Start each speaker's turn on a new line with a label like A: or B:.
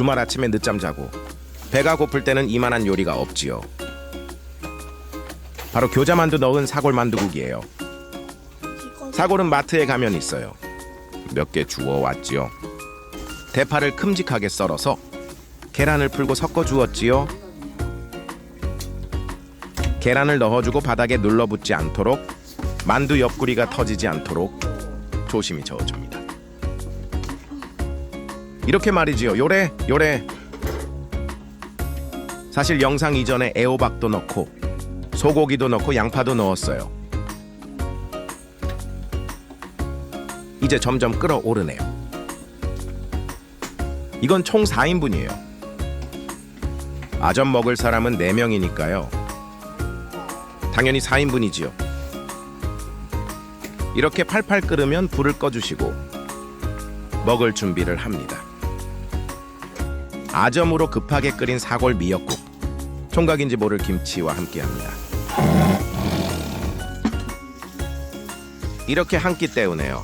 A: 주말 아침에 늦잠 자고 배가 고플 때는 이만한 요리가 없지요. 바로 교자만두 넣은 사골 만두국이에요. 사골은 마트에 가면 있어요. 몇 개 주워 왔지요. 대파를 큼직하게 썰어서 계란을 풀고 섞어 주었지요. 계란을 넣어주고 바닥에 눌러붙지 않도록 만두 옆구리가 터지지 않도록 조심히 저어줍니다. 이렇게 말이지요. 요래 요래. 사실 영상 이전에 애호박도 넣고 소고기도 넣고 양파도 넣었어요. 이제 점점 끓어오르네요. 이건 총 4인분이에요. 아점 먹을 사람은 4명이니까요. 당연히 4인분이지요. 이렇게 팔팔 끓으면 불을 꺼주시고 먹을 준비를 합니다. 아점으로 급하게 끓인 사골 미역국, 총각인지 모를 김치와 함께합니다. 이렇게 한 끼 때우네요.